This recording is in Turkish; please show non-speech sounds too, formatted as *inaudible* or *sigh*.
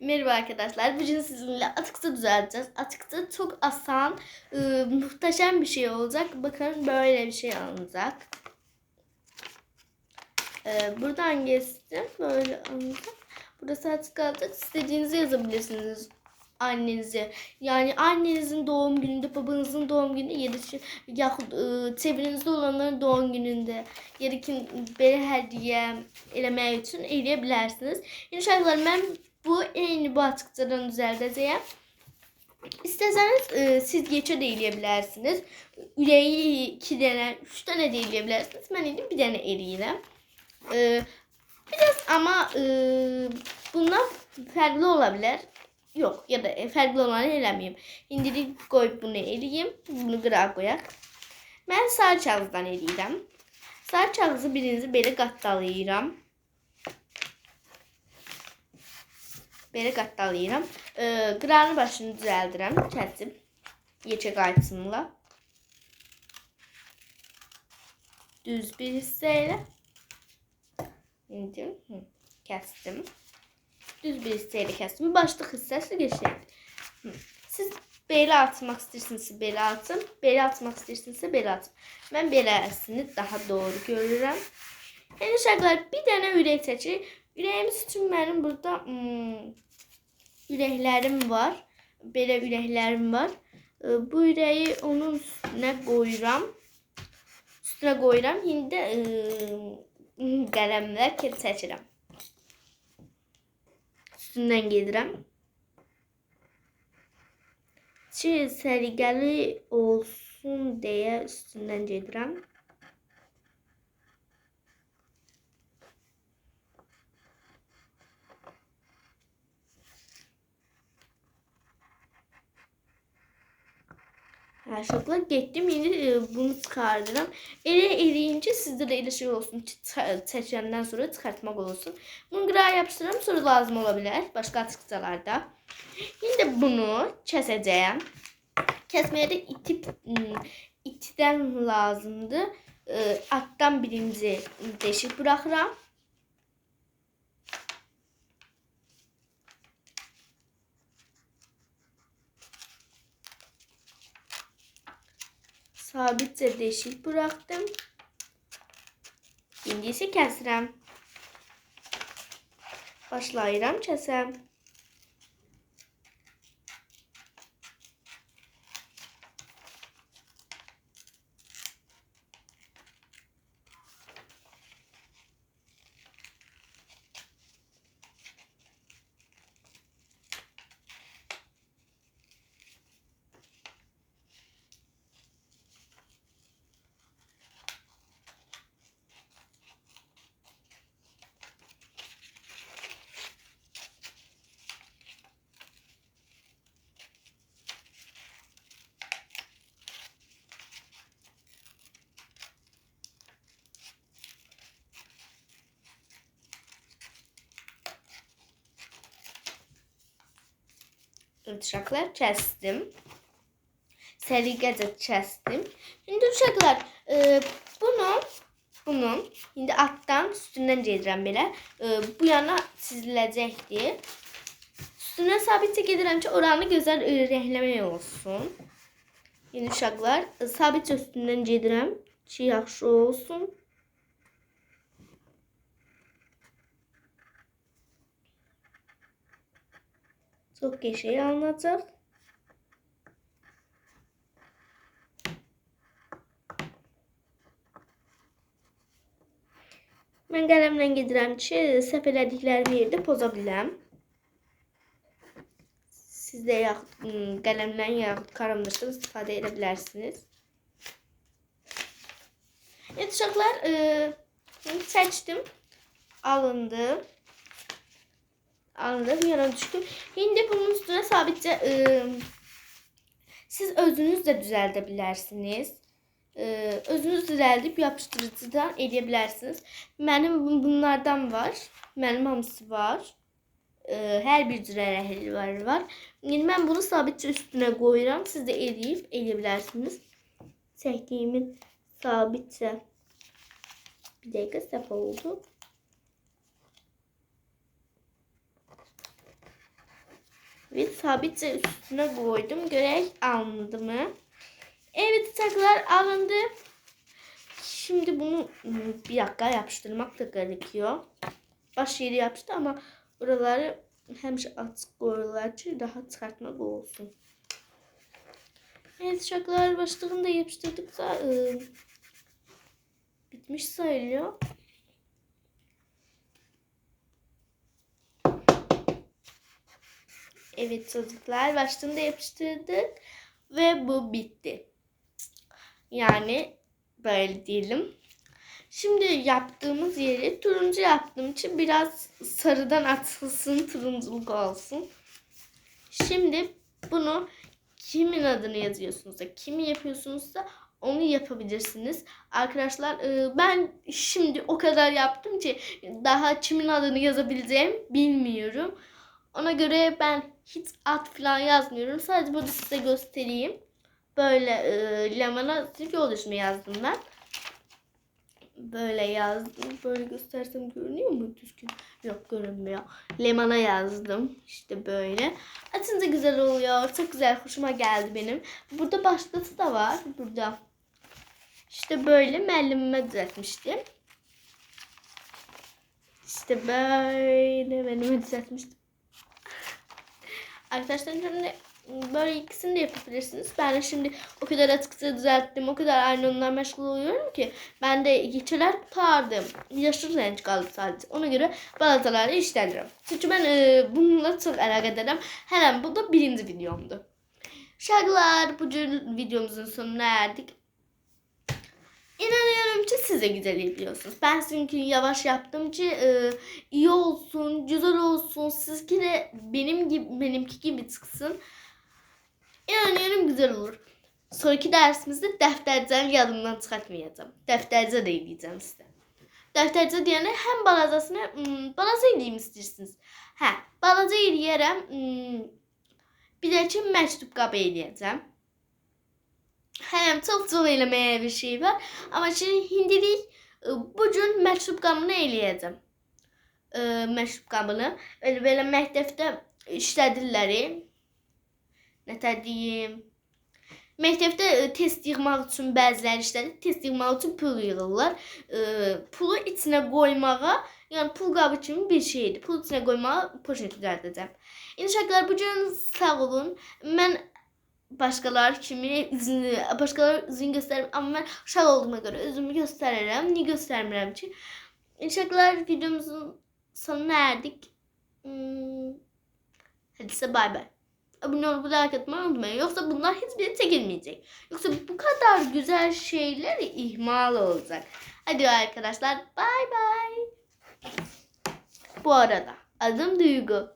Merhaba arkadaşlar. Bugün sizinle atıksı düzelteceğiz. Atıksı çok asan, e, muhteşem bir şey olacak. Bakın böyle bir şey alınacak. E, buradan geçtim. Böyle alınacak. Burada saat kalacak. İstediğinizi yazabilirsiniz annenize. Yani annenizin doğum gününde, babanızın doğum günü ya da şu, yaxud e, çevrenizdə olanların doğum günündə ya da kim belə hədiyyə eləmək üçün eləyə bilərsiniz. İnşallah mən bu eyni bu açıqcadan düzəldəcəyəm. İstəsəniz e, siz geçə də eləyə. Ürəyi 2 dənə, 3 dənə də eləyə. Mən indi bir dənə eləyirəm. E, biraz ama e, bundan fərqli ola bilər. Yok ya da e, fərqli olanı eləməyim. İndirik qoyub bunu eləyim. Bunu qırağa qoyaq. Mən sarı kağızdan eləyirəm. Sarı kağızı birinizi belə qatdalayıram. Belə qatdalayıram. E, qırağını başını düzəldirəm. Kəsib. Yekə qayçınla. Düz bir hissə ilə. İndi hı, kəsdim. Düz bir hisseyle kestim. Başlık hissesi geçelim. Hı. Siz belə atmak istəyirsinizsə belə atın. Belə atmak istəyirsinizsə belə atın. Mən beləsini daha doğru görürəm. Yəni uşaqlar bir dənə ürək çəkirik. Ürəyimiz üçün mənim burada hmm, ürəklərim var. Belə ürəklərim var. E, *laughs* Bu ürəyi onun üstünə qoyuram. Üstünə qoyuram. İndi e, qələmlə çəkirəm. Üstündən gedirəm. Ki səliqəli olsun deyə üstündən gedirəm. Aşağılar getdim. İndi e, bunu çıxardıram. Elə eləyincə sizdə də elə şey olsun çəkəndən sonra çıxartmaq olsun. Bunu qırağa yapışdıram, sonra lazım ola bilər başqa açıqcalarda. İndi bunu kəsəcəyəm. Kəsməyə də itip itdən lazımdır. E, Altdan birinci deşik buraxıram. Sabitçe deşik bıraktım. İndi isə kəsirəm. Başlayıram kəsəm. uşaqlar kəsdim. Səliqəcə kəsdim. İndi uşaqlar, e, bunu bunu indi altdan üstündən gedirəm belə. E, bu yana çiziləcəkdir. Üstünə sabitcə gedirəm ki, oranı gözəl e, rəhləmək olsun. İndi uşaqlar, e, sabitcə üstündən gedirəm ki, yaxşı olsun. Çok şey anlatır. Mən qələmlə gedirəm ki, səhv elədiklərimi yerdə poza biləm. Siz də yaxud ım, qələmlə yaxud karamdırdan istifadə edə bilərsiniz. Evet uşaqlar, e, çəkdim. Alındı. Anladım yana düştü. Şimdi bunun üstüne sabitçe ıı, siz özünüz de düzeltebilirsiniz. Ee, özünüz düzeldip yapıştırıcıdan eleyebilirsiniz. Benim bunlardan var. Benim hamısı var. Ee, her bir cürə var. Yəni mən bunu sabitçe üstüne qoyuram. Siz də eləyib eləyə Çəkdiyimin sabitçe bir dəqiqə səhv oldu. Evet sabitçe üstüne koydum. Görek alındı mı? Evet takılar alındı. Şimdi bunu hmm, bir dakika yapıştırmak da gerekiyor. Baş yeri yapıştı ama buraları hem açık koyuyorlar ki daha çıkartmak olsun. Evet şakalar başlığını da yapıştırdıkça ıı, bitmiş sayılıyor. Evet çocuklar başlığını da yapıştırdık ve bu bitti. Yani böyle diyelim. Şimdi yaptığımız yeri turuncu yaptığım için biraz sarıdan atılsın turunculuk olsun. Şimdi bunu kimin adını yazıyorsunuz da kimi yapıyorsunuz da onu yapabilirsiniz. Arkadaşlar e, ben şimdi o kadar yaptım ki daha kimin adını yazabileceğim bilmiyorum. Ona göre ben hiç ad falan yazmıyorum. Sadece burada size göstereyim. Böyle e, Leman'a yol ismi yazdım ben. Böyle yazdım. Böyle göstersem görünüyor mu düzgün? Yok görünmüyor. Leman'a yazdım. İşte böyle. Açınca güzel oluyor. Çok güzel. Hoşuma geldi benim. Burada başkası da var. Burada. İşte böyle mellimime düzeltmiştim. İşte böyle melime düzeltmiştim. Arkadaşlar şimdi böyle ikisini de yapabilirsiniz. Ben de şimdi o kadar atıksı düzelttim, o kadar aynı onunla meşgul oluyorum ki ben de geçeler tutardım. Yaşlı renk kaldı sadece. Ona göre balataları işlenirim. Çünkü ben e, bununla çok alakadarım. Hemen bu da birinci videomdu. Şarkılar bugün videomuzun sonuna erdik. İnanıyorum ki siz de güzel yapıyorsunuz. Ben çünkü yavaş yaptım ki e, iyi olsun, güzel olsun. Sizki de benim gibi benimki gibi çıksın. İnanıyorum güzel olur. Sonraki dersimizde deftercen yadımdan çıkartmayacağım. Defterce de eləyəcəm sizə. Defterce deyəndə həm balacasını, hmm, balaca eləyim istəyirsiniz. Hə, balaca eləyərəm. Hmm, bir də ki məktub qabı eləyəcəm. Çox çox eləməyə bir şey var. Amma şimdi hindilik e, bu gün məktub qabını eləyəcəm. E, məktub qabını. Elə belə məktəbdə işlədirlər. Nətər deyim? Məktəbdə e, test yığmaq üçün bəziləri işlədir. Test yığmaq üçün pul yığırlar. E, pulu içinə qoymağa, yəni pul qabı kimi bir şeydir. Pul içinə qoymağa poşet düzəldəcəm. İnşallah bu gün sağ olun. Mən başkalar kimi izin, başkaları izin gösterim ama ben uşaq olduğuma göre özümü gösteririm. Niye göstermirəm ki? İnşallah videomuzun sonuna erdik. Hmm. Hadi size bay bay. Abone olup like atmayı unutmayın. Yoksa bunlar hiçbiri çekilmeyecek. Yoksa bu kadar güzel şeyler ihmal olacak. Hadi arkadaşlar bay bay. Bu arada adım Duygu.